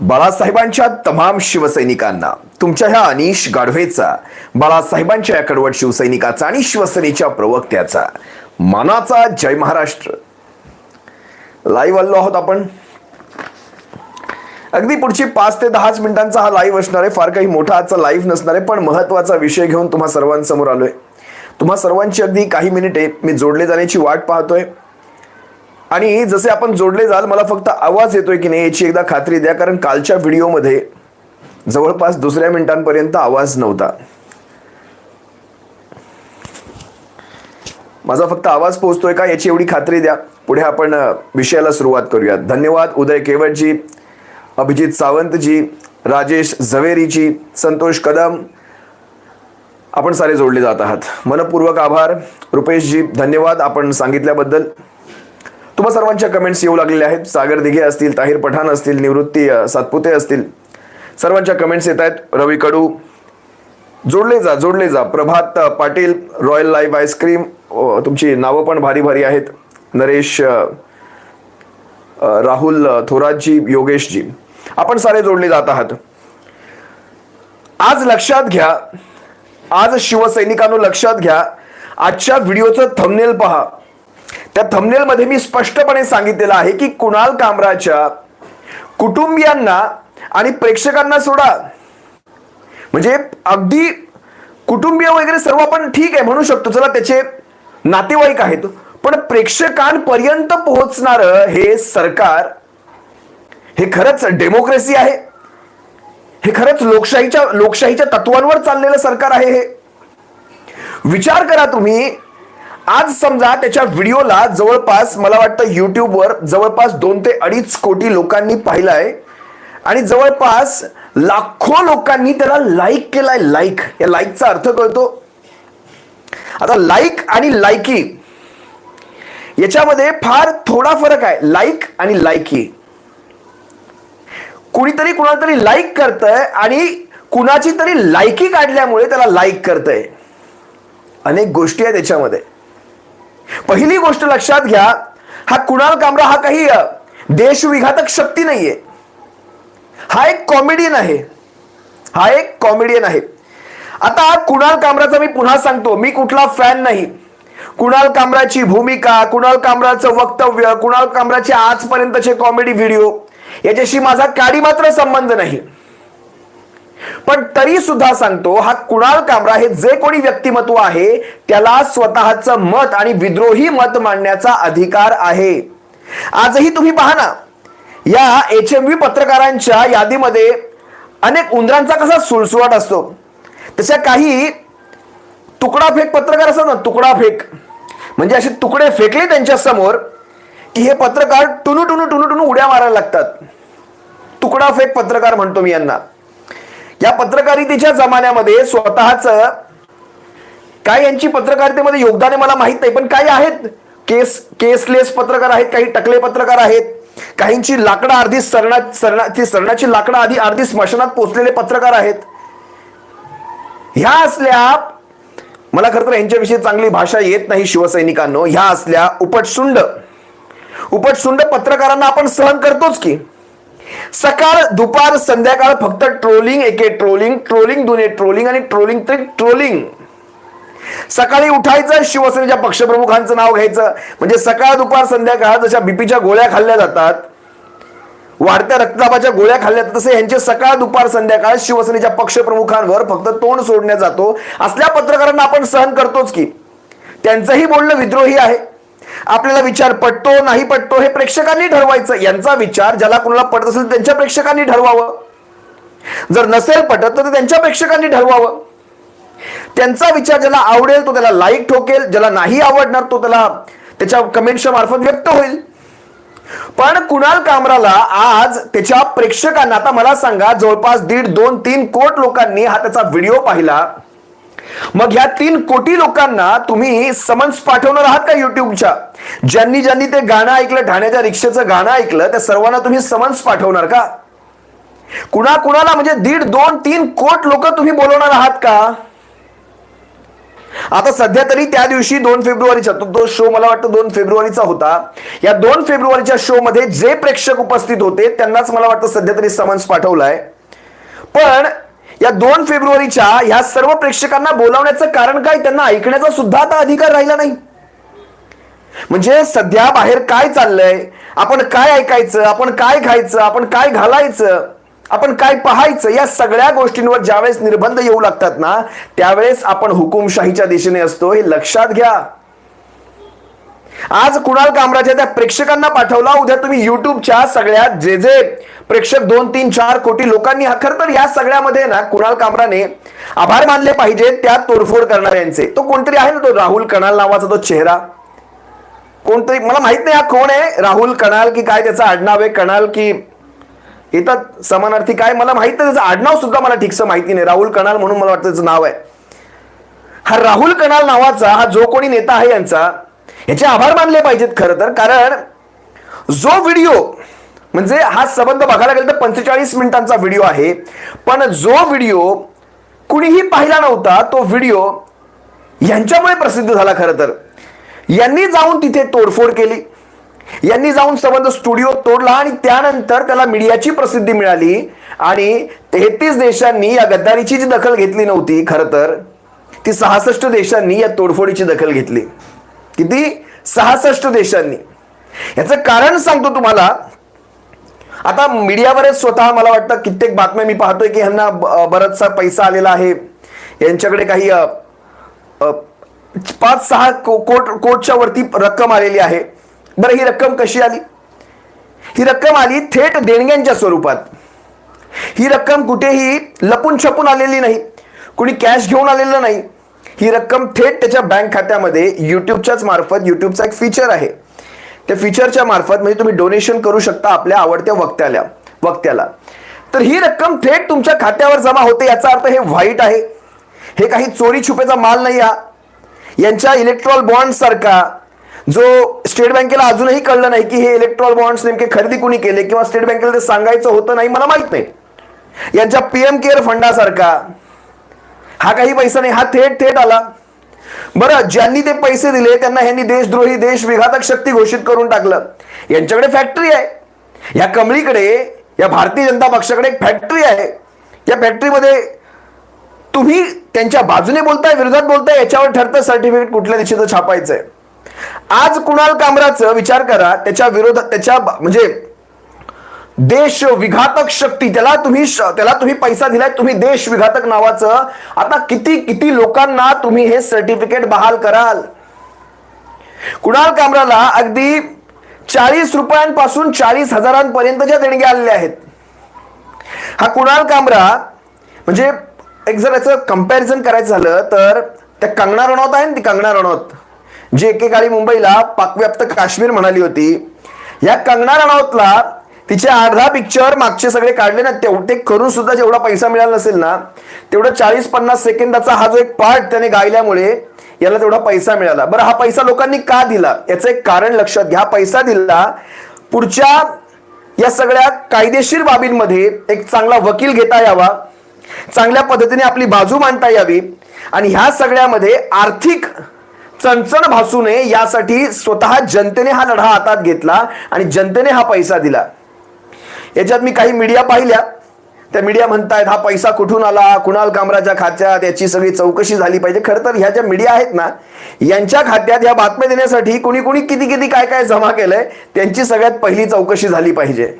बाळासाहेबांच्या तमाम शिवसैनिकांना तुमच्या ह्या अनिश गाढवेचा बाळासाहेबांच्या या कडवट शिवसैनिकाचा आणि शिवसेनेच्या प्रवक्त्याचा मानाचा जय महाराष्ट्र. लाईव्ह आलो आहोत आपण. अगदी पुढची पाच ते दहाच मिनिटांचा हा लाईव्ह असणार आहे. फार काही मोठा आजचा लाईव्ह नसणार आहे पण महत्त्वाचा विषय घेऊन तुम्हा सर्वांसमोर आलोय. तुम्हा सर्वांची अगदी काही मिनिटे मी जोडले जाण्याची वाट पाहतोय. आणि जसे आपण जोडले जाल मला फक्त आवाज येतोय की नाही याची एकदा खात्री द्या कारण कालच्या व्हिडिओमध्ये जवळपास दुसऱ्या मिनिटांपर्यंत आवाज नव्हता. माझा फक्त आवाज पोहोचतोय का याची एवढी खात्री द्या. पुढे आपण विषयाला सुरुवात करूयात. धन्यवाद उदय केवटजी अभिजित सावंतजी राजेश झवेरीजी संतोष कदम. आपण सारे जोडले जात आहात. मनपूर्वक आभार. रुपेशजी धन्यवाद आपण सांगितल्याबद्दल. तुम्हा सर्वांच्या कमेंट्स येऊ लागलेल्या आहेत. सागर दिघे असतील ताहिर पठाण असतील निवृत्ती सातपुते असतील सर्वांच्या कमेंट्स येत आहेत. रवी कडू जोडले जा जोडले जा. Prabhat Patil royal live ice cream तुमची नावं पण भारी भारी आहेत. नरेश राहुल अ, थोरातजी योगेशजी. आपण सारे जोडले जात आहात. आज लक्षात घ्या. आज शिवसैनिकांनो लक्षात घ्या. आजच्या व्हिडिओचं थंबनेल पहा. त्या थंबनेलमध्ये मी स्पष्टपणे सांगितलेलं आहे की कुणाल कामराच्या कुटुंबियांना आणि प्रेक्षकांना सोडा. म्हणजे अगदी कुटुंबीय वगैरे सर्व आपण ठीक आहे म्हणू शकतो. चला त्याचे नातेवाईक आहेत. पण प्रेक्षकांपर्यंत पोहोचणार हे सरकार हे खरंच डेमोक्रेसी आहे. हे खरंच लोकशाहीच्या लोकशाहीच्या तत्वांवर चाललेलं सरकार आहे हे. विचार करा तुम्ही आज समजा त्याच्या व्हिडिओला जवळपास मला वाटतं युट्यूबवर जवळपास दोन ते अडीच कोटी लोकांनी पाहिलाय. आणि जवळपास लाखो लोकांनी त्याला लाईक केलाय लाईक या लाईकचा अर्थ कळतो. आता लाईक आणि लायकी याच्यामध्ये फार थोडा फरक आहे. लाईक आणि लायकी कुणीतरी कुणाला तरी लाईक करतंय आणि कुणाची तरी लायकी काढल्यामुळे त्याला लाईक करतंय. अनेक गोष्टी आहेत त्याच्यामध्ये पहिली गोष्ट लक्षात घ्या हा कुणाल कामरा हा काही देशविघातक शक्ती नाहीये. हा एक कॉमेडियन आहे. हा एक कॉमेडियन आहे. आता कुणाल कामराचा मी पुन्हा सांगतो मी कुठला फॅन नाही. कुणाल कामराची भूमिका कुणाल कामराचं वक्तव्य कुणाल कामराचे आजपर्यंतचे कॉमेडी व्हिडिओ याच्याशी माझा काडी मात्र संबंध नाही. पण तरी सुद्धा सांगतो हा कुणाल कामरा हे जे कोणी व्यक्तिमत्व आहे त्याला स्वतःचं मत आणि विद्रोही मत मांडण्याचा अधिकार आहे. आजही तुम्ही पहा ना या एच एम व्ही पत्रकारांच्या यादीमध्ये अनेक उंदरांचा कसा सुळसुळाट असतो. तशा काही तुकडा फेक पत्रकार असतात ना तुकडा फेक म्हणजे असे तुकडे फेकले त्यांच्यासमोर की हे पत्रकार टुनू टुनू टुनू टुनू उड्या मारायला लागतात. तुकडा फेक पत्रकार म्हणतो मी यांना. या पत्रकारितेच्या जमान्यामध्ये स्वतःच काय यांची पत्रकारितेमध्ये योगदान आहे मला माहीत नाही पण काही आहेत. केस केसलेस पत्रकार आहेत काही टकले पत्रकार आहेत. काहींची लाकडं अर्धी सरणा सरणा ती सरणाची लाकडं आधी अर्धी स्मशानात पोचलेले पत्रकार आहेत. ह्या असल्या मला खरं तर यांच्याविषयी चांगली भाषा येत नाही शिवसैनिकांनो. ह्या असल्या उपटसुंड. उपटसुंड पत्रकारांना आपण सहन करतोच की. सकाळ दुपार संध्याकाळ फक्त ट्रोलिंग एके ट्रोलिंग ट्रोलिंग दुने ट्रोलिंग आणि ट्रोलिंग तरी ट्रोलिंग. सकाळी उठायचं शिवसेनेच्या पक्षप्रमुखांचं नाव घ्यायचं. म्हणजे सकाळ दुपार संध्याकाळ जशा बीपीच्या गोळ्या खाल्ल्या जातात वाढत्या रक्तदाबाच्या गोळ्या खाल्ल्या जातात तसे यांचे सकाळ दुपार संध्याकाळ शिवसेनेच्या पक्षप्रमुखांवर फक्त तोंड सोडण्यात जातो. असल्या पत्रकारांना आपण सहन करतोच की त्यांचंही बोलणं विद्रोही आहे. आपल्याला विचार पटतो नाही पटतो हे प्रेक्षकांनी ठरवायचं. यांचा विचार ज्याला कोणाला पटत असेल त्यांच्या प्रेक्षकांनी ठरवावं. जर नसेल पटत तर त्यांच्या प्रेक्षकांनी ठरवावं. त्यांचा विचार ज्याला आवडेल तो त्याला लाईक ठोकेल. ज्याला नाही आवडणार तो त्याला त्याच्या कमेंटच्या मार्फत व्यक्त होईल. पण कुणाल कामराला आज त्याच्या प्रेक्षकांना आता मला सांगा जवळपास दीड दोन तीन कोट लोकांनी हा त्याचा व्हिडिओ पाहिला. मग ह्या तीन कोटी लोकांना तुम्ही समन्स पाठवणार आहात का युट्यूबच्या ज्यांनी ज्यांनी ते गाणं ऐकलं ठाण्याच्या रिक्षेचं गाणं ऐकलं त्या सर्वांना तुम्ही समन्स पाठवणार का? कुणा कुणाला म्हणजे दीड दोन तीन कोट लोक तुम्ही बोलवणार आहात का? आता सध्या तरी त्या दिवशी दोन फेब्रुवारीचा तो तो शो मला वाटतं दोन फेब्रुवारीचा होता. या दोन फेब्रुवारीच्या शो मध्ये जे प्रेक्षक उपस्थित होते त्यांनाच मला वाटतं सध्या तरी समन्स पाठवलाय. पण या दोन फेब्रुवारीच्या ह्या सर्व प्रेक्षकांना बोलावण्याचं कारण काय? त्यांना ऐकण्याचा सुद्धा आता अधिकार राहिला नाही. म्हणजे सध्या बाहेर काय चाललंय? आपण काय ऐकायचं? आपण काय खायचं? आपण काय घालायचं? आपण काय पाहायचं? या सगळ्या गोष्टींवर ज्यावेळेस निर्बंध येऊ लागतात ना त्यावेळेस आपण हुकुमशाहीच्या दिशेने असतो. हे लक्षात घ्या. आज कुणाल कामराच्या त्या प्रेक्षकांना पाठवला. उद्या तुम्ही युट्यूबच्या सगळ्यात जे जे प्रेक्षक दोन तीन चार कोटी लोकांनी हा खर तर या सगळ्यामध्ये ना कुणाल कामराने आभार मानले पाहिजे त्या तोडफोड करणाऱ्यांचे. तो कोणतरी आहे ना तो राहुल कणाल नावाचा तो चेहरा. कोणतरी मला माहीत नाही हा कोण आहे राहुल कणाल की काय त्याचं आडनाव आहे कणाल की येतात समानार्थी काय मला माहीत नाही त्याचं आडनाव सुद्धा मला ठीकसं माहिती नाही. राहुल कणाल म्हणून मला वाटतं त्याचं नाव आहे. हा राहुल कणाल नावाचा हा जो कोणी नेता आहे यांचा याचे आभार मानले पाहिजेत खरं तर कारण जो व्हिडिओ म्हणजे हा संबंध बघायला गेला तर पंचेचाळीस मिनिटांचा व्हिडिओ आहे पण जो व्हिडिओ कुणीही पाहिला नव्हता तो व्हिडिओ यांच्यामुळे प्रसिद्ध झाला खरं तर. यांनी जाऊन तिथे तोडफोड केली. यांनी जाऊन संबंध स्टुडिओ तोडला आणि त्यानंतर त्याला मीडियाची प्रसिद्धी मिळाली आणि तेहतीस देशांनी या गद्दारीची जी दखल घेतली नव्हती खरं तर ती सहासष्ट देशांनी या तोडफोडीची दखल घेतली. किती? सहासष्ट देशांनी. याचं कारण सांगतो तुम्हाला. आता मीडियावरच स्वतः मला वाटतं कित्येक बातम्या मी पाहतोय की ह्यांना बराचसा पैसा आलेला आहे. यांच्याकडे काही पाच सहा को- कोट कोटच्या वरती रक्कम आलेली आहे. बरं ही रक्कम कशी आली? ही रक्कम आली थेट देणग्यांच्या स्वरूपात. ही रक्कम कुठेही लपून छपून आलेली नाही. कुणी कॅश घेऊन आलेलं नाही. ही रक्कम थेट त्याच्या बँक खात्यामध्ये युट्यूबच्याच मार्फत युट्यूबचा एक फीचर आहे. त्या फीचरच्या मार्फत म्हणजे तुम्ही डोनेशन करू शकता आपल्या आवडत्या वक्त्याला वक्त्याला. तर ही रक्कम थेट तुमच्या खात्यावर जमा होते याचा अर्थ हे व्हाईट आहे. हे काही चोरी छुपेचा माल नाही हा यांच्या इलेक्ट्रॉल बॉन्ड सारखा जो स्टेट बँकेला अजूनही कळलं नाही की हे इलेक्ट्रॉल बॉन्ड्स नेमके खरेदी कुणी केले किंवा स्टेट बँकेला ते सांगायचं होतं नाही मला माहीत नाही. यांच्या पीएम केअर फंडासारखा हा काही पैसा नाही हा थेट थेट आला. बरं ज्यांनी ते पैसे दिले त्यांना ह्यांनी देशद्रोही देश विघातक शक्ती घोषित करून टाकलं. यांच्याकडे फॅक्टरी आहे. या कमळीकडे या भारतीय जनता पक्षाकडे एक फॅक्टरी आहे. या फॅक्टरीमध्ये तुम्ही त्यांच्या बाजूने बोलताय विरोधात बोलताय याच्यावर ठरतं सर्टिफिकेट कुठल्या दिशेचं आहे आज कुणाल कामराचं विचार करा त्याच्या विरोधात त्याच्या बा- म्हणजे देश विघातक शक्ती. त्याला तुम्ही श- त्याला तुम्ही पैसा दिलाय तुम्ही देश विघातक नावाचं. आता किती किती लोकांना तुम्ही हे सर्टिफिकेट बहाल कराल? कुणाल कामराला अगदी चाळीस रुपयांपासून चाळीस हजारांपर्यंतच्या देणग्या आलेल्या आहेत. हा कुणाल कामरा म्हणजे एक जर याचं कंपॅरिझन करायचं झालं तर त्या कंगना रनौत आहे ना ती कंगना रनौत. जी एकेकाळी मुंबईला पाकव्याप्त काश्मीर म्हणाली होती. या कंगना रनौतला तिचे अर्धा पिक्चर मागचे सगळे काढले ना तेवढे करून सुद्धा जेवढा पैसा मिळाला नसेल ना तेवढा चाळीस पन्नास सेकंदाचा हा जो एक पार्ट त्याने गायल्यामुळे याला तेवढा पैसा मिळाला. बरं हा पैसा लोकांनी का दिला? याचं एक कारण लक्षात घ्या. हा पैसा दिला पुढच्या या सगळ्या कायदेशीर बाबींमध्ये एक चांगला वकील घेता यावा चांगल्या पद्धतीने आपली बाजू मांडता यावी आणि ह्या सगळ्यामध्ये आर्थिक चणचण भासू नये यासाठी स्वतः जनतेने हा लढा हातात घेतला आणि जनतेने हा पैसा दिला. याच्यात मी काही मीडिया पाहिल्या. त्या मीडिया म्हणतायत हा पैसा कुठून आला? कुणाल कामराच्या खात्यात? याची सगळी चौकशी झाली पाहिजे. खरं तर ह्या ज्या मीडिया आहेत ना यांच्या खात्यात ह्या बातम्या देण्यासाठी कुणी कुणी किती किती काय काय जमा केलंय त्यांची सगळ्यात पहिली चौकशी झाली पाहिजे.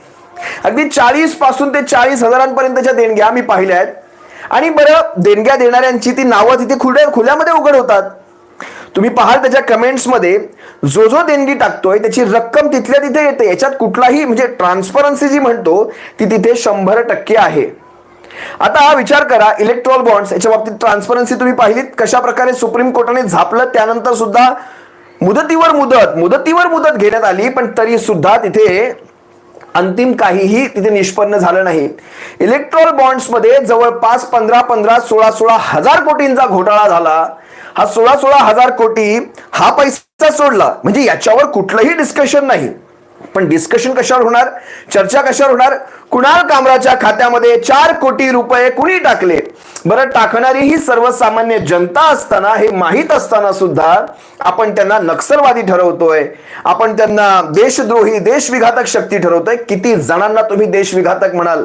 अगदी चाळीसपासून ते चाळीस हजारांपर्यंतच्या देणग्या मी पाहिल्या आहेत. आणि बरं देणग्या देणाऱ्यांची ती नावं तिथे खुल्या खुल्यामध्ये उघड होतात. तुम्ही पाहाल त्याच्या कमेंट्समध्ये जो जो देणगी टाकतोय त्याची रक्कम तिथल्या तिथे येते. याच्यात कुठलाही म्हणजे ट्रान्सपरन्सी जी म्हणतो ती तिथे शंभर टक्के आहे. आता हा विचार करा इलेक्ट्रॉल बॉन्ड्स याच्या बाबतीत ट्रान्सपरन्सी तुम्ही पाहिलीत कशा प्रकारे सुप्रीम कोर्टाने झापलं त्यानंतर सुद्धा मुदतीवर मुदत मुदतीवर मुदत घेण्यात आली पण तरी सुद्धा तिथे अंतिम काहीही तिथे निष्पन्न झालं नाही. इलेक्ट्रॉल बॉन्ड्समध्ये जवळपास पंधरा पंधरा सोळा सोळा हजार कोटींचा घोटाळा झाला. हा सोळा सोळा हजार कोटी हा पैसा सोडला. म्हणजे याच्यावर कुठलंही डिस्कशन नाही. पण डिस्कशन कशावर होणार? चर्चा कशावर होणार? कुणाल कामराच्या खात्यामध्ये चार कोटी रुपये कुणी टाकले? बरं टाकणारी ही सर्वसामान्य जनता असताना हे माहीत असताना सुद्धा आपण त्यांना नक्सलवादी ठरवतोय. आपण त्यांना देशद्रोही देशविघातक शक्ती ठरवतोय. किती जणांना तुम्ही देशविघातक म्हणाल?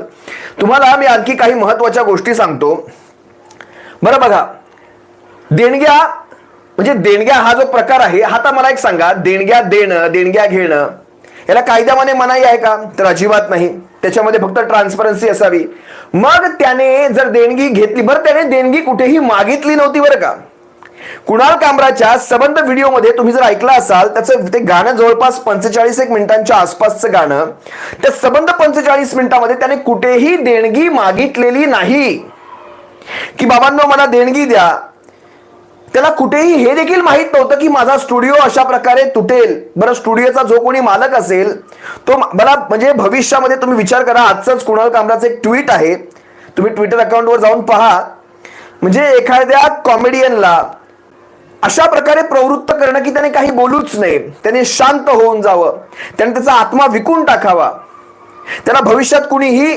तुम्हाला मी आणखी काही महत्त्वाच्या गोष्टी सांगतो. बरं बघा देणग्या म्हणजे देणग्या हा जो प्रकार आहे हा आता मला एक सांगा. देणग्या देणं देणग्या घेणं. याला कायद्यामध्ये मनाई आहे का? तर अजिबात नाही. त्याच्यामध्ये फक्त ट्रान्सपरन्सी असावी. मग त्याने जर देणगी घेतली बरं त्याने देणगी कुठेही मागितली नव्हती बरं का? कुणाल कामराच्या सबंध व्हिडिओमध्ये तुम्ही जर ऐकलं असाल त्याचं ते गाणं जवळपास पंचेचाळीस एक मिनिटांच्या आसपासचं गाणं त्या सबंध पंचेचाळीस मिनिटामध्ये त्याने कुठेही देणगी मागितलेली नाही. की बाबांनो मला देणगी द्या. त्याला कुठेही हे देखील माहीत नव्हतं की माझा स्टुडिओ अशा प्रकारे तुटेल. बरं स्टुडिओचा जो कोणी मालक असेल तो मला म्हणजे भविष्यामध्ये तुम्ही विचार करा. आजचंच कुणाल कामराचं एक ट्विट आहे. तुम्ही ट्विटर अकाउंटवर जाऊन पहा. म्हणजे एखाद्या कॉमेडियनला अशा प्रकारे प्रवृत्त करणं की त्याने काही बोलूच नाही त्याने शांत होऊन जावं. त्याने त्याचा आत्मा विकून टाकावा. त्याला भविष्यात कुणीही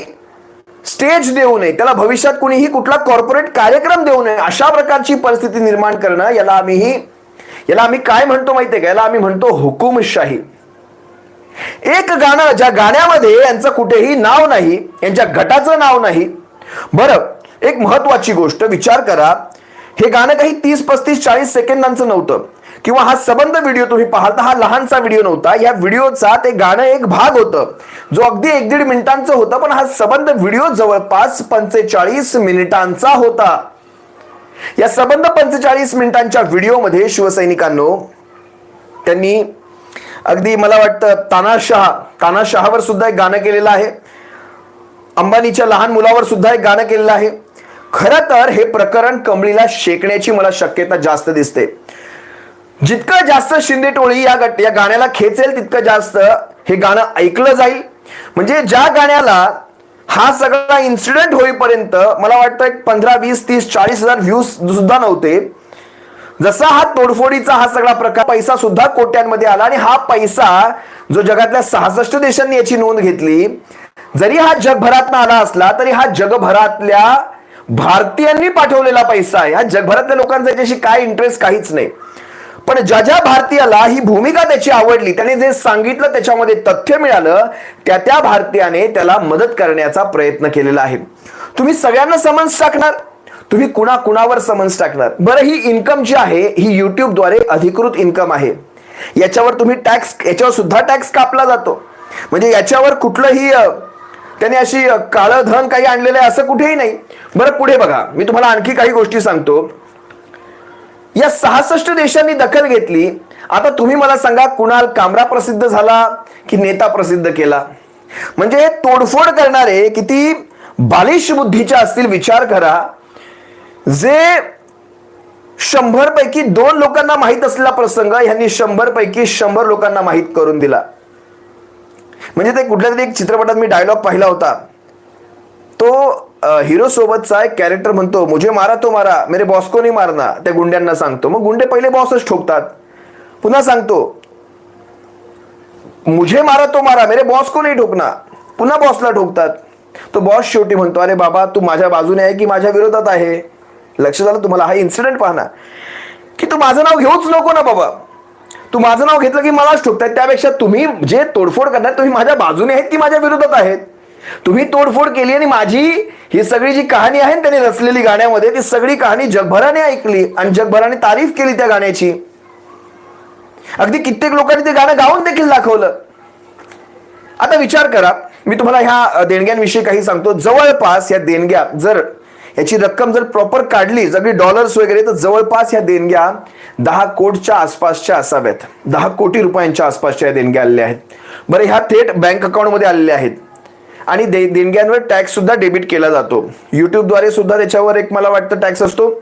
स्टेज देऊ नये त्याला भविष्यात कुणीही कुठला कॉर्पोरेट कार्यक्रम देऊ नये अशा प्रकारची परिस्थिती निर्माण करणं याला आम्हीही याला आम्ही काय म्हणतो माहितीये का? याला आम्ही म्हणतो हुकुमशाही. एक गाणं ज्या गाण्यामध्ये यांचं कुठेही नाव नाही यांच्या गटाचं नाव नाही. बरं एक महत्वाची गोष्ट विचार करा. हे गाणं काही तीस पस्तीस चाळीस सेकंदांचं नव्हतं. किंवा हा सबंध व्हिडिओ तुम्ही पाहाल तर हा लहानसा व्हिडिओ नव्हता. या व्हिडिओचा ते गाणं एक भाग होतं. जो अगदी एक दीड मिनिटांचं होतं पण हा सबंध व्हिडिओ जवळपास पंचेचाळीस मिनिटांचा होता. या सबंध पंचेचाळीस मिनिटांच्या व्हिडिओमध्ये शिवसैनिकांनो त्यांनी अगदी मला वाटतं तानाशाह तानाशहावर सुद्धा एक गाणं केलेलं आहे. अंबानीच्या लहान मुलावर सुद्धा एक गाणं केलेलं आहे. खरं तर हे प्रकरण कमळीला शेकण्याची मला शक्यता जास्त दिसते. जितकं जास्त शिंदे टोळी या गट या गाण्याला खेचेल तितकं जास्त हे गाणं ऐकलं जाईल. म्हणजे ज्या गाण्याला हा सगळा इन्सिडेंट होईपर्यंत मला वाटतं एक पंधरा वीस तीस चाळीस हजार व्ह्यूज सुद्धा नव्हते. जसा हा तोडफोडीचा हा सगळा प्रकार पैसा सुद्धा कोट्यांमध्ये आला आणि हा पैसा जो जगातल्या सहासष्ट देशांनी याची नोंद घेतली जरी हा जगभरातनं आला असला तरी हा जगभरातल्या भारतीयांनी पाठवलेला पैसा आहे. हा जगभरातल्या लोकांचा याच्याशी काय इंटरेस्ट काहीच नाही. पण ज्या ज्या भारतीयाला ही भूमिका त्याची आवडली त्याने जे सांगितलं त्याच्यामध्ये तथ्य मिळालं त्या त्या भारतीयाने त्याला मदत करण्याचा प्रयत्न केलेला आहे. तुम्ही सगळ्यांना समन्स टाकणार? तुम्ही कुणा कुणावर समन्स टाकणार? बरं ही इन्कम जी आहे ही युट्यूबद्वारे अधिकृत इन्कम आहे. याच्यावर तुम्ही टॅक्स याच्यावर सुद्धा टॅक्स कापला जातो. म्हणजे याच्यावर कुठलंही त्याने अशी काळं धन काही आणलेलं आहे असं कुठेही नाही. बरं पुढे बघा. मी तुम्हाला आणखी काही गोष्टी सांगतो. या सहासष्ट देशांनी दखल घेतली. आता तुम्ही मला सांगा कुणाल कामरा प्रसिद्ध झाला की नेता प्रसिद्ध केला? म्हणजे तोडफोड करणारे किती बालिश बुद्धीच्या असतील विचार करा. जे शंभर पैकी दोन लोकांना माहीत असलेला प्रसंग यांनी शंभर पैकी शंभर लोकांना माहीत करून दिला. म्हणजे ते कुठल्या तरी एक चित्रपटात मी डायलॉग पाहिला होता. तो हिरो सोबतचा एक कॅरेक्टर म्हणतो मुझे मारा तो मारा मेरे बॉस को नाही मारना त्या गुंड्यांना सांगतो. मग गुंडे पहिले बॉसच ठोकतात. पुन्हा सांगतो मुझे मारा तो मारा मेरे बॉस को नाही ठोकना. पुन्हा बॉसला ठोकतात. तो बॉस शेवटी म्हणतो अरे बाबा तू माझ्या बाजूने आहे की माझ्या विरोधात आहे? लक्ष झालं तुम्हाला हा इन्सिडेंट पाहना की तू माझं नाव घेऊच नको ना बाबा. तू माझं नाव घेतलं की मलाच ठोकतात. त्यापेक्षा तुम्ही जे तोडफोड करणार तुम्ही माझ्या बाजूने आहेत की माझ्या विरोधात आहेत? तुम्ही तोडफोड केली आणि माझी ही सगळी जी कहाणी आहे ना त्यांनी रचलेली गाण्यामध्ये ती सगळी कहाणी जगभराने ऐकली आणि जगभराने तारीफ केली त्या गाण्याची. अगदी कित्येक लोकांनी ते गाणं गाऊन देखील दाखवलं. आता विचार करा मी तुम्हाला ह्या देणग्यांविषयी काही सांगतो. जवळपास या देणग्या जर याची रक्कम जर प्रॉपर काढली सगळी डॉलर्स वगैरे तर जवळपास या देणग्या दहा कोटच्या आसपासच्या असाव्यात. दहा कोटी रुपयांच्या आसपासच्या या देणग्या आलेल्या आहेत. बरं ह्या थेट बँक अकाउंटमध्ये आलेल्या आहेत. आणि दे देणग्यांवर टॅक्स सुद्धा डेबिट केला जातो. युट्यूबद्वारे सुद्धा त्याच्यावर एक मला वाटतं टॅक्स असतो.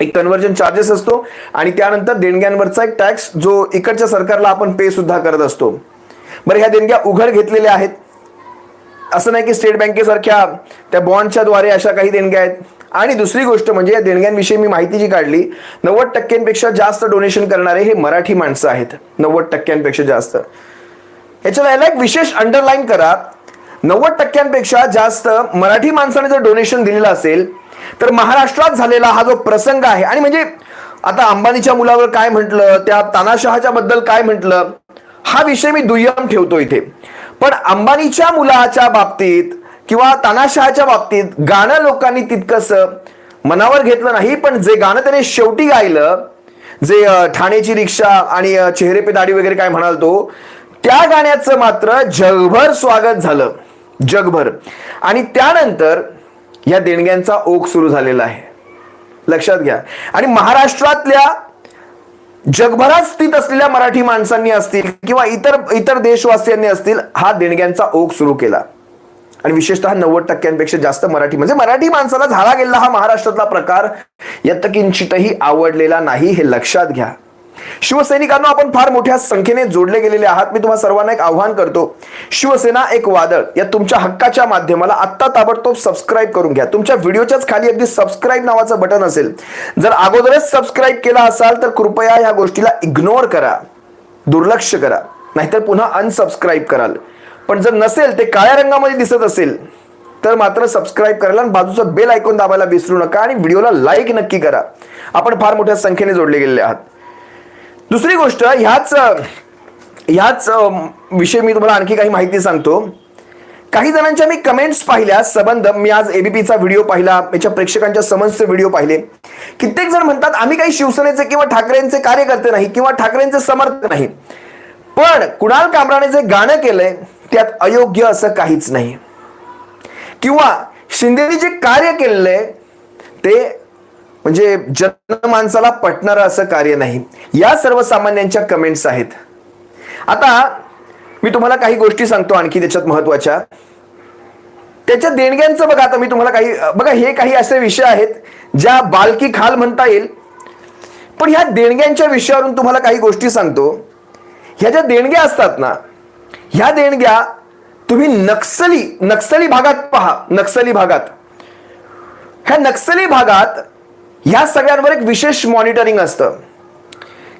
एक कन्व्हर्जन चार्जेस असतो. आणि त्यानंतर देणग्यांवरचा एक टॅक्स जो इकडच्या सरकारला आपण पे सुद्धा करत असतो. बरं ह्या देणग्या उघड घेतलेल्या आहेत. असं नाही की स्टेट बँकेसारख्या त्या बॉन्डच्या द्वारे अशा काही देणग्या आहेत. आणि दुसरी गोष्ट म्हणजे या देणग्यांविषयी मी माहिती जी काढली नव्वद टक्क्यांपेक्षा जास्त डोनेशन करणारे हे मराठी माणसं आहेत. नव्वद टक्क्यांपेक्षा जास्त. याच्याला याला एक विशेष अंडरलाईन करा. नव्वद टक्क्यांपेक्षा जास्त मराठी माणसाने जर डोनेशन दिलेलं असेल तर महाराष्ट्रात झालेला हा जो प्रसंग आहे आणि म्हणजे आता अंबानीच्या मुलावर काय म्हटलं त्या तानाशहाच्या बद्दल काय म्हटलं हा विषय मी दुय्यम ठेवतो इथे. पण अंबानीच्या मुलाच्या बाबतीत किंवा तानाशहाच्या बाबतीत गाणं लोकांनी तितकंसं मनावर घेतलं नाही पण जे गाणं त्याने शेवटी गायलं जे ठाण्याची रिक्षा आणि चेहरे पे दाढी वगैरे काय म्हणाल तो त्या गाण्याचं मात्र जगभर स्वागत झालं. जगभर. आणि त्यानंतर या देणग्यांचा ओघ सुरू झालेला आहे. लक्षात घ्या. आणि महाराष्ट्रातल्या जगभरात स्थित असलेल्या मराठी माणसांनी असतील किंवा इतर इतर देशवासियांनी असतील हा देणग्यांचा ओघ सुरू केला. आणि विशेषतः नव्वद टक्क्यांपेक्षा जास्त मराठी म्हणजे मराठी माणसाला झाला गेलेला हा महाराष्ट्रातला प्रकार यत्तकिंचितही आवडलेला नाही हे लक्षात घ्या. शिवसैनिकांना आपण फार मोठ्या संख्येने जोडले गेलेले आहात. मी तुम्हाला सर्वांना एक आव्हान करतो. शिवसेना एक वादळ. या तुमच्या हक्काच्या माध्यमाला आत्ता ताबडतोब सबस्क्राईब करून घ्या. तुमच्या व्हिडिओच्याच खाली अगदी सबस्क्राईब नावाचं बटन असेल. जर अगोदरच सबस्क्राईब केला असाल तर कृपया या गोष्टीला इग्नोर करा. दुर्लक्ष करा. नाहीतर पुन्हा अनसबस्क्राईब कराल. पण जर नसेल ते काळ्या रंगामध्ये दिसत असेल तर मात्र सबस्क्राईब करायला आणि बाजूचं बेल ऐकून दाबायला विसरू नका आणि व्हिडिओला लाईक नक्की करा. आपण फार मोठ्या संख्येने जोडले गेलेले आहात. दुसरी गोष्ट ह्याच ह्याच विषयी मी तुम्हाला आणखी काही माहिती सांगतो. काही जणांच्या मी कमेंट्स पाहिल्या संबंध मी आज एबीपीचा व्हिडिओ पाहिला याच्या प्रेक्षकांच्या समन्सचे व्हिडिओ पाहिले. कित्येक जण म्हणतात आम्ही काही शिवसेनेचे किंवा ठाकरेंचे कार्यकर्ते नाही किंवा ठाकरेंचे समर्थक नाही. पण कुणाल कामराने जे गाणं केलंय त्यात अयोग्य असं काहीच नाही. किंवा शिंदेनी जे कार्य केलेलं आहे ते म्हणजे जनमानसाला पटणारं असं कार्य नाही. या सर्वसामान्यांच्या कमेंट्स आहेत. आता मी तुम्हाला काही गोष्टी सांगतो आणखी त्याच्यात महत्त्वाच्या त्याच्या देणग्यांचं बघा आता मी तुम्हाला काही बघा हे काही असे विषय आहेत ज्या बालकी खाल म्हणता येईल. पण ह्या देणग्यांच्या विषयावरून तुम्हाला काही गोष्टी सांगतो. ह्या ज्या देणग्या असतात ना ह्या देणग्या तुम्ही नक्सली नक्सली भागात पहा नक्सली भागात. ह्या नक्सली भागात ह्या सगळ्यांवर एक विशेष मॉनिटरिंग असतं.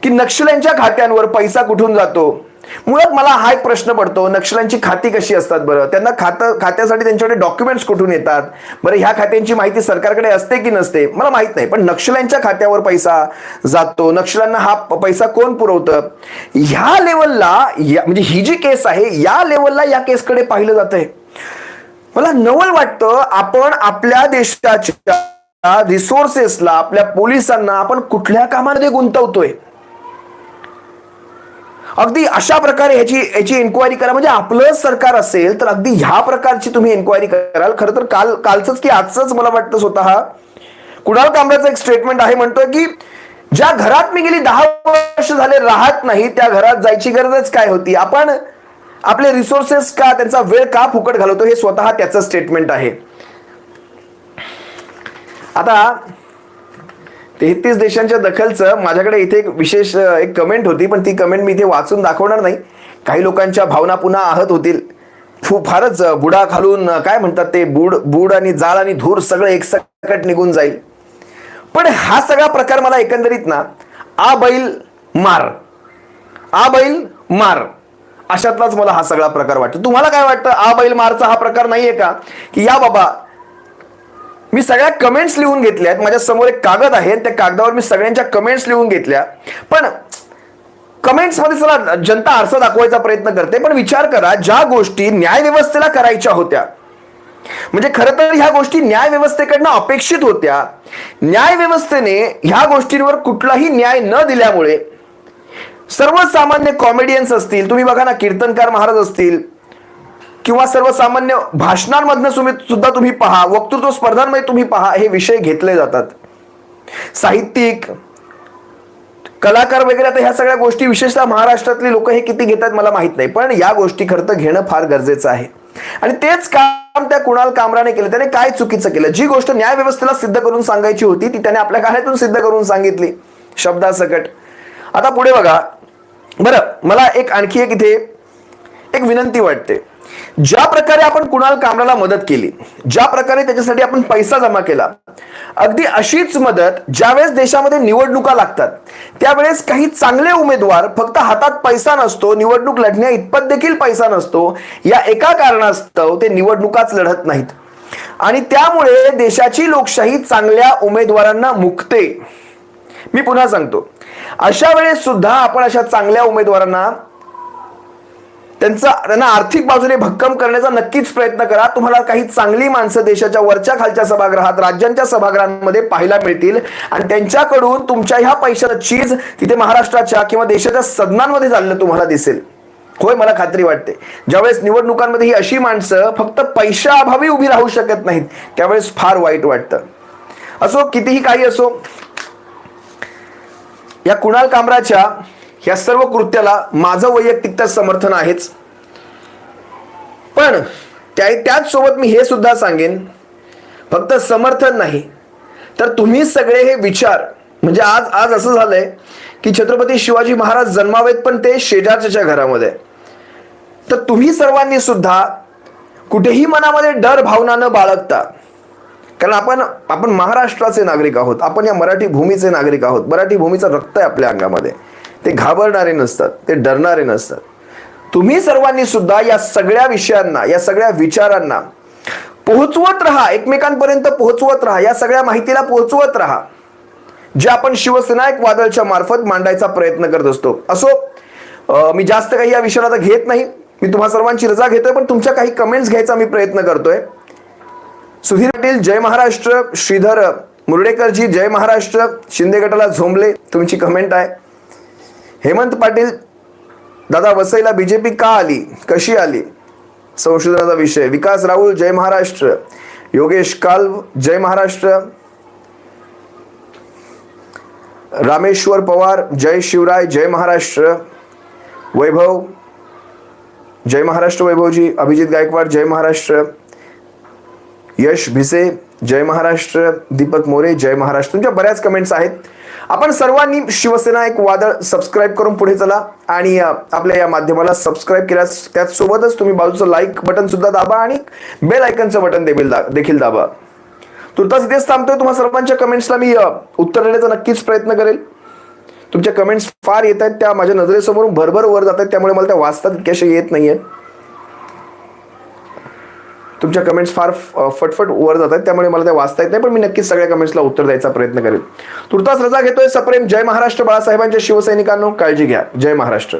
की नक्षल्यांच्या खात्यांवर पैसा कुठून जातो? मुळात मला हा एक प्रश्न पडतो नक्षल्यांची खाती कशी असतात बरं? त्यांना खातं खात्यासाठी त्यांच्याकडे डॉक्युमेंट्स कुठून येतात? बरं ह्या खात्यांची माहिती सरकारकडे असते की नसते? मला माहीत नाही पण नक्षल्यांच्या खात्यावर पैसा जातो. नक्षल्यांना हा पैसा कोण पुरवतं? ह्या लेवलला म्हणजे ही जी केस आहे या लेवलला या केसकडे पाहिलं जातंय. मला नवल वाटतं आपण आपल्या देशाच्या रिसोर्सेसला आपल्या पोलिसांना आपण कुठल्या कामामध्ये गुंतवतोय? अगदी अशा प्रकारे ह्याची याची इन्क्वायरी करा. म्हणजे आपलं सरकार असेल तर अगदी ह्या प्रकारची तुम्ही इन्क्वायरी कराल. खरं तर काल कालचंच की आजचंच मला वाटतं स्वतः. कुणाल कामराचं एक स्टेटमेंट आहे म्हणतोय की ज्या घरात मी गेली दहा वर्ष झाले राहत नाही त्या घरात जायची गरजच काय होती? आपण आपले रिसोर्सेस का त्यांचा वेळ का फुकट घालवतो? हे स्वतः त्याचं स्टेटमेंट आहे. आता तेहतीस देशांच्या दखलचं माझ्याकडे इथे एक विशेष एक कमेंट होती पण ती कमेंट मी इथे वाचून दाखवणार नाही. काही लोकांच्या भावना पुन्हा आहत होतील. खूप फारच बुडा खालून काय म्हणतात ते बुड बुड आणि जाळ आणि धूर सगळं एकसकट निघून जाईल. पण हा सगळा प्रकार मला एकंदरीत ना आ बैल मार. आ बैल मार. अशातलाच मला हा सगळा प्रकार वाटतो. तुम्हाला काय वाटतं आ बैल मारचा हा प्रकार नाहीये का? की या बाबा मी सगळ्या कमेंट्स लिहून घेतल्या आहेत माझ्यासमोर एक कागद आहे त्या कागदावर मी सगळ्यांच्या कमेंट्स लिहून घेतल्या. पण कमेंट्समध्ये चला जनता आरसा दाखवायचा प्रयत्न करते पण विचार करा ज्या गोष्टी न्यायव्यवस्थेला करायच्या होत्या म्हणजे खरं तर ह्या गोष्टी न्याय व्यवस्थेकडनं अपेक्षित होत्या. न्याय व्यवस्थेने ह्या गोष्टींवर कुठलाही न्याय न दिल्यामुळे सर्वसामान्य कॉमेडियन्स असतील तुम्ही बघा ना कीर्तनकार महाराज असतील किंवा सर्वसामान्य भाषणांमधनं तुम्ही सुद्धा तुम्ही पहा वक्तृत्व स्पर्धांमध्ये तुम्ही पहा हे विषय घेतले जातात. साहित्यिक कलाकार वगैरे आता ह्या सगळ्या गोष्टी विशेषतः महाराष्ट्रातली लोक हे किती घेतात मला माहीत नाही पण या गोष्टी खरं तर घेणं फार गरजेचं आहे. आणि तेच काम त्या कुणाल कामराने केलं त्याने काय चुकीचं केलं? जी गोष्ट न्याय व्यवस्थेला सिद्ध करून सांगायची होती ती त्याने आपल्या गाण्यातून सिद्ध करून सांगितली शब्दासकट. आता पुढे बघा. बरं मला एक आणखी एक इथे एक विनंती वाटते. ज्या प्रकारे आपण कुणाल कामराला मदत केली ज्या प्रकारे त्याच्यासाठी आपण पैसा जमा केला अगदी अशीच मदत ज्यावेळेस देशामध्ये निवडणुका लागतात त्यावेळेस काही चांगले उमेदवार फक्त हातात पैसा नसतो निवडणूक लढण्या इतपत देखील पैसा नसतो या एका कारणास्तव ते निवडणुकाच लढत नाहीत. आणि त्यामुळे देशाची लोकशाही चांगल्या उमेदवारांना मुकते. मी पुन्हा सांगतो अशा वेळेस सुद्धा आपण अशा चांगल्या उमेदवारांना त्यांचा त्यांना आर्थिक बाजूने भक्कम करण्याचा नक्कीच प्रयत्न करा. तुम्हाला काही चांगली माणसं देशाच्या वरच्या खालच्या सभागृहात राज्यांच्या सभागृहांमध्ये पाहायला मिळतील. आणि त्यांच्याकडून तुमच्या ह्या पैशाचा चीज तिथे महाराष्ट्राच्या किंवा देशाच्या सदनांमध्ये चाललं तुम्हाला दिसेल. होय मला खात्री वाटते. ज्यावेळेस निवडणुकांमध्ये ही अशी माणसं फक्त पैशाअभावी उभी राहू शकत नाहीत त्यावेळेस फार वाईट वाटतं. असो कितीही काही असो या कुणाल कामराच्या ह्या सर्व कृत्याला माझं वैयक्तिक तर समर्थन आहेच. पण त्या त्याच सोबत मी हे सुद्धा सांगेन फक्त समर्थन नाही. तर तुम्ही सगळे हे विचार म्हणजे आज आज असं झालंय की छत्रपती शिवाजी महाराज जन्मावेत पण ते शेजारच्या घरामध्ये. तर तुम्ही सर्वांनी सुद्धा कुठेही मनामध्ये डर भावना न बाळगता कारण आपण आपण महाराष्ट्राचे नागरिक आहोत आपण या मराठी भूमीचे नागरिक आहोत मराठी भूमीचं रक्त आहे आपल्या अंगामध्ये. ते घाबरणारे नसतात ते डरणारे नसतात. तुम्ही सर्वांनी सुद्धा या सगळ्या विषयांना या सगळ्या विचारांना पोहोचवत राहा एकमेकांपर्यंत पोहोचवत राहा या सगळ्या माहितीला पोहोचवत राहा. जे आपण शिवसेनायक वादळच्या मार्फत मांडायचा प्रयत्न करत असतो. असो मी जास्त काही या विषयाला आता घेत नाही. मी तुम्हा सर्वांची रजा घेतोय पण तुमच्या काही कमेंट्स घ्यायचा मी प्रयत्न करतोय. सुधीर पाटील जय महाराष्ट्र. श्रीधर मुर्डेकरजी जय महाराष्ट्र. शिंदे गटाला झोंबले. तुमची कमेंट आहे. हेमंत पाटील दादा वसईला बीजेपी का आली? कशी आली? संशोधनाचा विषय. विकास राहुल जय महाराष्ट्र. योगेश काल्व जय महाराष्ट्र. रामेश्वर पवार जय शिवराय जय महाराष्ट्र. वैभव जय महाराष्ट्र वैभवजी. अभिजित गायकवाड जय महाराष्ट्र. यश भिसे जय महाराष्ट्र. दीपक मोरे जय महाराष्ट्र. तुमच्या बऱ्याच कमेंट्स आहेत. आपण सर्वांनी शिवसेना एक वादळ सबस्क्राईब करून पुढे चला आणि आपल्या या माध्यमाला सबस्क्राईब केल्यास त्याचसोबतच तुम्ही बाजूचं लाईक बटन सुद्धा दाबा आणि बेल आयकनचं बटन देखील दा- देखील दाबा. तुर्तास इथेच थांबतोय. तुम्हा सर्वांच्या कमेंट्सला मी उत्तर देण्याचा नक्कीच प्रयत्न करेल. तुमच्या कमेंट्स फार येत आहेत त्या माझ्या नजरेसमोरून भरभर वर जात आहेत त्यामुळे मला त्या वाचतात इतक्याशा येत नाही आहेत तुमच्या कमेंट्स फार फटफट वर जातात त्यामुळे मला त्या वाचता येत नाही पण मी नक्कीच सगळ्या कमेंट्सला उत्तर द्यायचा प्रयत्न करेल तुर्तास रजा घेतोय सप्रेम. जय महाराष्ट्र बाळासाहेबांच्या शिवसैनिकांनो काळजी घ्या. जय महाराष्ट्र.